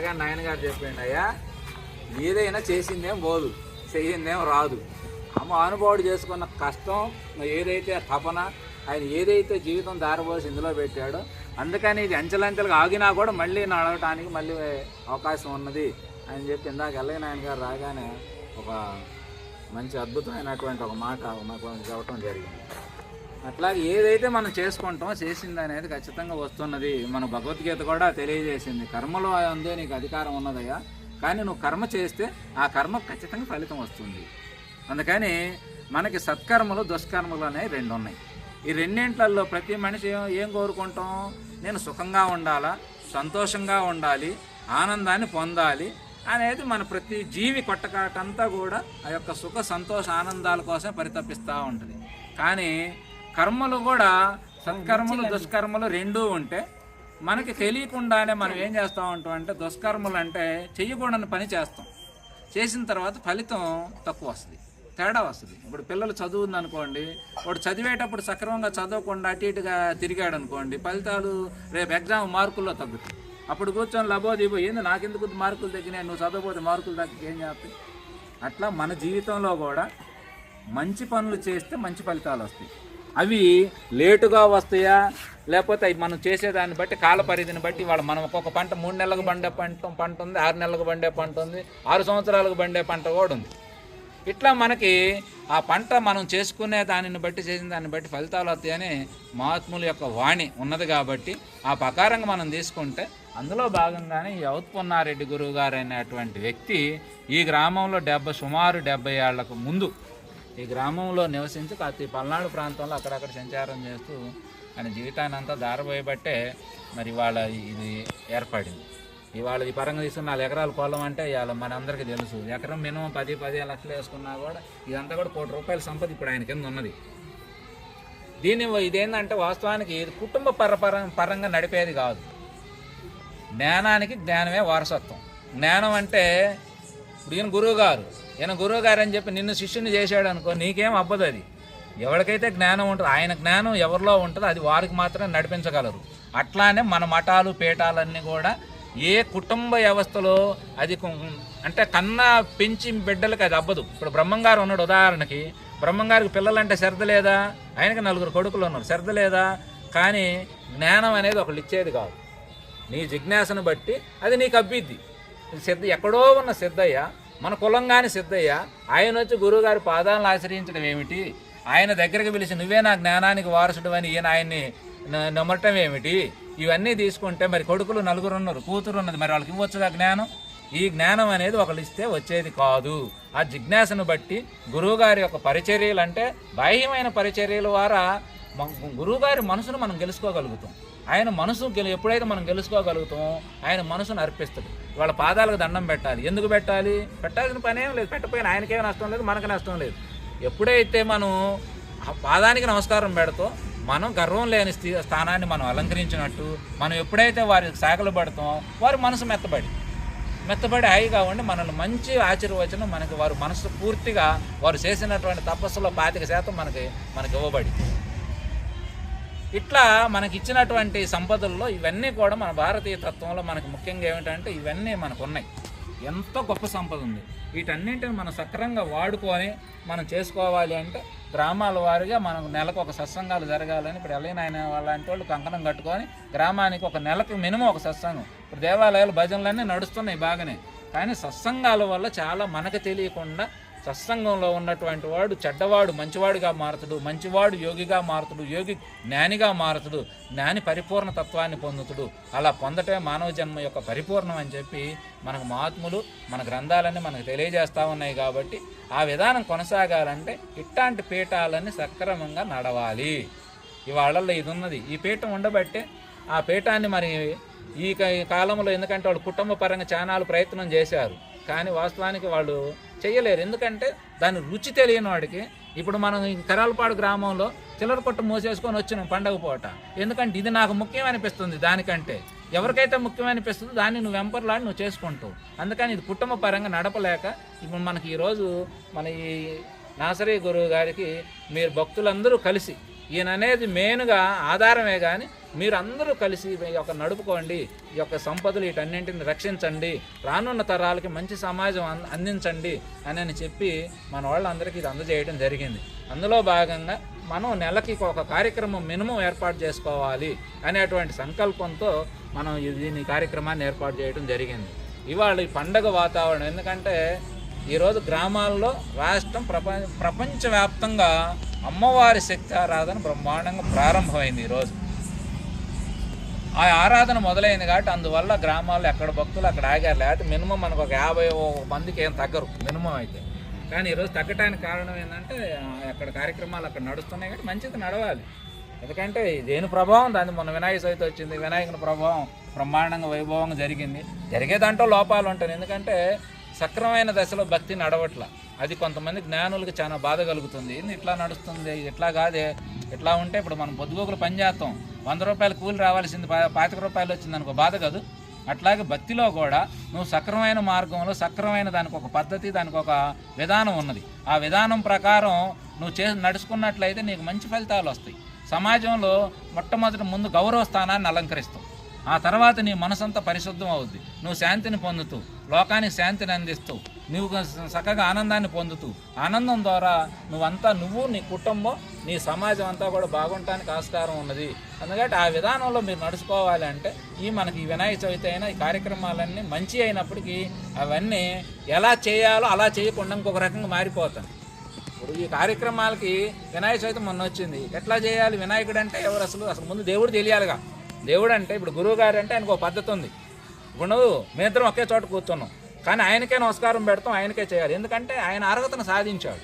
అలాగే నాయన గారు చెప్పండి అయ్యా ఏదైనా చేసిందేం పోదు చేయిందేం రాదు. అమ్మ అనుభవాడు చేసుకున్న కష్టం ఏదైతే తపన ఆయన ఏదైతే జీవితం దారబోసి ఇందులో పెట్టాడో అందుకని ఇది అంచెలంచెలుగా ఆగినా కూడా మళ్ళీ నడవటానికి మళ్ళీ అవకాశం ఉన్నది. అని చెప్పి ఇందాక ఎల్లయ్య నాయన గారు రాగానే ఒక మంచి అద్భుతమైనటువంటి ఒక మాట నాకు చెప్పడం జరిగింది. అట్లాగే ఏదైతే మనం చేసుకుంటామో చేసింది అనేది ఖచ్చితంగా వస్తున్నది. మన భగవద్గీత కూడా తెలియజేసింది. కర్మలో ఉందే నీకు అధికారం ఉన్నదయ్యా. కానీ నువ్వు కర్మ చేస్తే ఆ కర్మ ఖచ్చితంగా ఫలితం వస్తుంది. అందుకని మనకి సత్కర్మలు దుష్కర్మలు అనేవి రెండు ఉన్నాయి ఈ రెండింట్లలో ప్రతి మనిషి ఏం- కోరుకుంటాం? నేను సుఖంగా ఉండాలా? సంతోషంగా ఉండాలి? ఆనందాన్ని పొందాలి? అనేది మన ప్రతి జీవి కొట్టకాటంతా కూడా ఆ యొక్క సుఖ సంతోష ఆనందాల కోసం పరితపిస్తూ ఉంటుంది. కానీ కర్మలు కూడా సత్కర్మలు దుష్కర్మలు రెండూ ఉంటే మనకి తెలియకుండానే మనం ఏం చేస్తూ ఉంటాం అంటే దుష్కర్మలు అంటే చెయ్యకూడని పని చేస్తాం. చేసిన తర్వాత ఫలితం తక్కువ వస్తుంది తేడా వస్తుంది. ఇప్పుడు పిల్లలు చదువు ఉందనుకోండి వాడు చదివేటప్పుడు సక్రమంగా చదవకుండా అటు ఇటుగా తిరిగాడు అనుకోండి ఫలితాలు రేపు ఎగ్జామ్ మార్కుల్లో తగ్గుతాయి. అప్పుడు కూర్చొని లబో దిబో ఏంది నాకెందుకు మార్కులు తగ్గినాయి? నువ్వు చదవకపోతే మార్కులు తగ్గి ఏం చేస్తాయి? అట్లా మన జీవితంలో కూడా మంచి పనులు చేస్తే మంచి ఫలితాలు వస్తాయి. అవి లేటుగా వస్తాయా? లేకపోతే మనం చేసేదాన్ని బట్టి కాల పరిధిని బట్టి వాళ్ళ మనం ఒక్కొక్క పంట మూడు నెలలకు పండే పంట పంట ఉంది ఆరు నెలలకు పండే పంట ఉంది ఆరు సంవత్సరాలకు పండే పంట కూడా ఉంది. ఇట్లా మనకి ఆ పంట మనం చేసుకునే దానిని బట్టి చేసిన దాన్ని బట్టి ఫలితాలు వస్తాయని మహాత్ముల యొక్క వాణి ఉన్నది కాబట్టి ఆ ప్రకారంగా మనం తీసుకుంటే అందులో భాగంగానే ఈ అవుత్పన్నారెడ్డి గురువు గారు అనేటువంటి వ్యక్తి ఈ గ్రామంలో డెబ్బై సుమారు డెబ్బై ఏళ్ళకు ముందు ఈ గ్రామంలో నివసించి కాస్త ఈ పల్నాడు ప్రాంతంలో అక్కడక్కడ సంచారం చేస్తూ ఆయన జీవితాన్ని అంతా దారబోయబట్టే మరి వాళ్ళ ఇది ఏర్పడింది. ఇవాళ ఈ పరంగా తీసుకున్న నాలుగు ఎకరాల పొలం అంటే ఇవాళ మనందరికీ తెలుసు. ఎకరం మినిమం పది పదిహేను లక్షలు వేసుకున్నా కూడా ఇదంతా కూడా కోటి రూపాయల సంపద ఇప్పుడు ఆయన కింద ఉన్నది. దీని ఇదేంటంటే వాస్తవానికి ఇది కుటుంబ పరపర పరంగా నడిపేది కాదు. జ్ఞానానికి జ్ఞానమే వారసత్వం. జ్ఞానం అంటే ఇప్పుడు ఈయన గురువు గారు ఈయన గురువు గారు అని చెప్పి నిన్ను శిష్యుని చేశాడు అనుకో నీకేం అబ్బదు అది. ఎవరికైతే జ్ఞానం ఉంటుందో ఆయన జ్ఞానం ఎవరిలో ఉంటుందో అది వారికి మాత్రమే నడిపించగలరు. అట్లానే మన మఠాలు పీఠాలన్నీ కూడా ఏ కుటుంబ వ్యవస్థలో అది అంటే కన్నా పెంచి బిడ్డలకి అది అవ్వదు ఇప్పుడు బ్రహ్మంగారు ఉన్నాడు ఉదాహరణకి. బ్రహ్మంగారికి పిల్లలంటే శ్రద్ధ లేదా? ఆయనకి నలుగురు కొడుకులు ఉన్నారు. శ్రద్ధ లేదా? కానీ జ్ఞానం అనేది ఒకళ్ళు ఇచ్చేది కాదు. నీ జిజ్ఞాసను బట్టి అది నీకు అబ్బిద్ది. సిద్ధ ఎక్కడో ఉన్న సిద్ధయ్య మన కులంగాని సిద్ధయ్య ఆయన వచ్చి గురువుగారి పాదాలను ఆశ్రయించడం ఏమిటి? ఆయన దగ్గరికి పిలిచి నువ్వే నా జ్ఞానానికి వారసుడు అని ఈయన ఆయన్ని న- నమ్మటం ఏమిటి? ఇవన్నీ తీసుకుంటే మరి కొడుకులు నలుగురు ఉన్నారు కూతురు ఉన్నది మరి వాళ్ళకి ఇవ్వచ్చుగా జ్ఞానం? ఈ జ్ఞానం అనేది ఒకళ్ళు ఇస్తే వచ్చేది కాదు. ఆ జిజ్ఞాసను బట్టి గురువుగారి యొక్క పరిచర్యలు అంటే బాహ్యమైన పరిచర్యల ద్వారా గురువుగారి మనసును మనం గెలుచుకోగలుగుతాం. ఆయన మనసు ఎప్పుడైతే మనం గెలుచుకోగలుగుతామో ఆయన మనసును అర్పిస్తుంది వాళ్ళ పాదాలకు దండం పెట్టాలి. ఎందుకు పెట్టాలి? పెట్టాల్సిన పని ఏం లేదు. పెట్టకపోయినా ఆయనకేం నష్టం లేదు మనకు నష్టం లేదు. ఎప్పుడైతే మనం పాదానికి నమస్కారం పెడతాం మనం గర్వం లేని స్థి స్థానాన్ని మనం అలంకరించినట్టు మనం ఎప్పుడైతే వారికి శాఖలు పడతామో వారి మనసు మెత్తబడి మెత్తబడి హాయిగా ఉండి మనల్ని మంచి ఆశీర్వచనం మనకి వారు మనసు పూర్తిగా వారు చేసినటువంటి తపస్సులో పాతిక శాతం మనకి మనకి ఇవ్వబడి ఇట్లా మనకి ఇచ్చినటువంటి సంపదల్లో ఇవన్నీ కూడా మన భారతీయ తత్వంలో మనకు ముఖ్యంగా ఏమిటంటే ఇవన్నీ మనకు ఉన్నాయి ఎంతో గొప్ప సంపద ఉంది. వీటన్నింటిని మనం సక్రంగా వాడుకొని మనం చేసుకోవాలి అంటే గ్రామాల వారిగా మనకు నెలకు ఒక సత్సంగాలు జరగాలని ఇప్పుడు ఎల్లైన వాళ్ళంటి వాళ్ళు కంకణం కట్టుకొని గ్రామానికి ఒక నెలకు మినిమం ఒక సత్సంగం. ఇప్పుడు దేవాలయాలు భజనలన్నీ నడుస్తున్నాయి బాగానే. కానీ సత్సంగాల వల్ల చాలా మనకు తెలియకుండా సత్సంగంలో ఉన్నటువంటి వాడు చెడ్డవాడు మంచివాడిగా మారుతుడు మంచివాడు యోగిగా మారుతుడు యోగి జ్ఞానిగా మారుతుడు జ్ఞాని పరిపూర్ణ తత్వాన్ని పొందుతుడు. అలా పొందటమే మానవ జన్మ యొక్క పరిపూర్ణం అని చెప్పి మనకు మహాత్ములు మన గ్రంథాలన్నీ మనకు తెలియజేస్తూ ఉన్నాయి కాబట్టి ఆ విధానం కొనసాగాలంటే ఇట్లాంటి పీఠాలన్నీ సక్రమంగా నడవాలి. ఇవాళల్లో ఇది ఉన్నది ఈ పీఠం ఉండబట్టే ఆ పీఠాన్ని మరి ఈ కాలంలో ఎందుకంటే వాళ్ళు కుటుంబ పరంగా చాలా ప్రయత్నం చేశారు. కానీ వాస్తవానికి వాళ్ళు చేయలేరు ఎందుకంటే దాని రుచి తెలియని వాడికి ఇప్పుడు మనం ఈ కరాలపాడు గ్రామంలో చిల్లర పట్టు మోసేసుకొని వచ్చినాం పండగ పూట. ఎందుకంటే ఇది నాకు ముఖ్యం అనిపిస్తుంది దానికంటే. ఎవరికైతే ముఖ్యమనిపిస్తుందో దాన్ని నువ్వు వెంపర్లాడి నువ్వు చేసుకుంటావు అందుకని ఇది కుటుంబ పరంగా నడపలేక ఇప్పుడు మనకి ఈరోజు మన ఈ నాసరీ గురువు గారికి మీరు భక్తులందరూ కలిసి ఈయన అనేది మెయిన్గా ఆధారమే కానీ మీరందరూ కలిసి ఈ యొక్క నడుపుకోండి ఈ యొక్క సంపదలు వీటన్నింటిని రక్షించండి రానున్న తరాలకి మంచి సమాజం అందించండి అని అని చెప్పి మన వాళ్ళందరికీ ఇది అందజేయడం జరిగింది. అందులో భాగంగా మనం నెలకి ఒక కార్యక్రమం మినిమం ఏర్పాటు చేసుకోవాలి అనేటువంటి సంకల్పంతో మనం దీని కార్యక్రమాన్ని ఏర్పాటు చేయడం జరిగింది. ఇవాళ ఈ పండగ వాతావరణం ఎందుకంటే ఈరోజు గ్రామాల్లో రాష్ట్రం ప్రపంచ ప్రపంచవ్యాప్తంగా అమ్మవారి శక్తి ఆరాధన బ్రహ్మాండంగా ప్రారంభమైంది ఈరోజు. ఆ ఆరాధన మొదలైంది కాబట్టి అందువల్ల గ్రామాల్లో ఎక్కడ భక్తులు అక్కడ ఆగారు. లేకపోతే మినిమం మనకు ఒక యాభై మందికి ఏం తగ్గరు మినిమం అయితే. కానీ ఈరోజు తగ్గటానికి కారణం ఏంటంటే అక్కడ కార్యక్రమాలు అక్కడ నడుస్తున్నాయి కాబట్టి మంచిది నడవాలి. ఎందుకంటే దేని ప్రభావం? దాన్ని మొన్న వినాయక చవితి వచ్చింది. వినాయకుని ప్రభావం బ్రహ్మాండంగా వైభవంగా జరిగింది. జరిగే దాంట్లో లోపాలు ఉంటాయి. ఎందుకంటే సక్రమైన దశలో భక్తి నడవట్ల. అది కొంతమంది జ్ఞానులకి చాలా బాధ కలుగుతుంది. ఇట్లా నడుస్తుంది ఇట్లా కాదే ఇట్లా ఉంటే ఇప్పుడు మనం పొద్దుగోకులు పనిచేస్తాం వంద రూపాయలు కూలి రావాల్సింది పా- పాతిక రూపాయలు వచ్చింది అనుకో బాధ కాదు. అట్లాగే భక్తిలో కూడా నువ్వు సక్రమైన మార్గంలో సక్రమైన దానికి ఒక పద్ధతి దానికి ఒక విధానం ఉన్నది. ఆ విధానం ప్రకారం నువ్వు చే నడుచుకున్నట్లయితే నీకు మంచి ఫలితాలు వస్తాయి. సమాజంలో మొట్టమొదటి ముందు గౌరవ స్థానాన్ని అలంకరిస్తావు ఆ తర్వాత నీ మనసంతా పరిశుద్ధం అవుద్ది. నువ్వు శాంతిని పొందుతూ లోకానికి శాంతిని అందిస్తూ నువ్వు చక్కగా ఆనందాన్ని పొందుతూ ఆనందం ద్వారా నువ్వంతా నువ్వు నీ కుటుంబం నీ సమాజం అంతా కూడా బాగుంటానికి ఆస్కారం ఉన్నది. ఎందుకంటే ఆ విధానంలో మీరు నడుచుకోవాలి అంటే ఈ మనకి వినాయక చవితి అయినా ఈ కార్యక్రమాలన్నీ మంచి అయినప్పటికీ అవన్నీ ఎలా చేయాలో అలా చేయకుండా ఇంకొక రకంగా మారిపోతాను ఇప్పుడు ఈ కార్యక్రమాలకి వినాయక చవితి మొన్న వచ్చింది. ఎట్లా చేయాలి? వినాయకుడు అంటే ఎవరు అసలు? అసలు ముందు దేవుడు తెలియాలిగా. దేవుడు అంటే ఇప్పుడు గురువు గారు అంటే ఆయనకు ఒక పద్ధతి ఉంది. ఇప్పుడు నువ్వు మేమిద్దరం ఒకే చోట కూర్చున్నాం. కానీ ఆయనకే నమస్కారం పెడతాం ఆయనకే చేయాలి. ఎందుకంటే ఆయన అర్హతను సాధించాడు.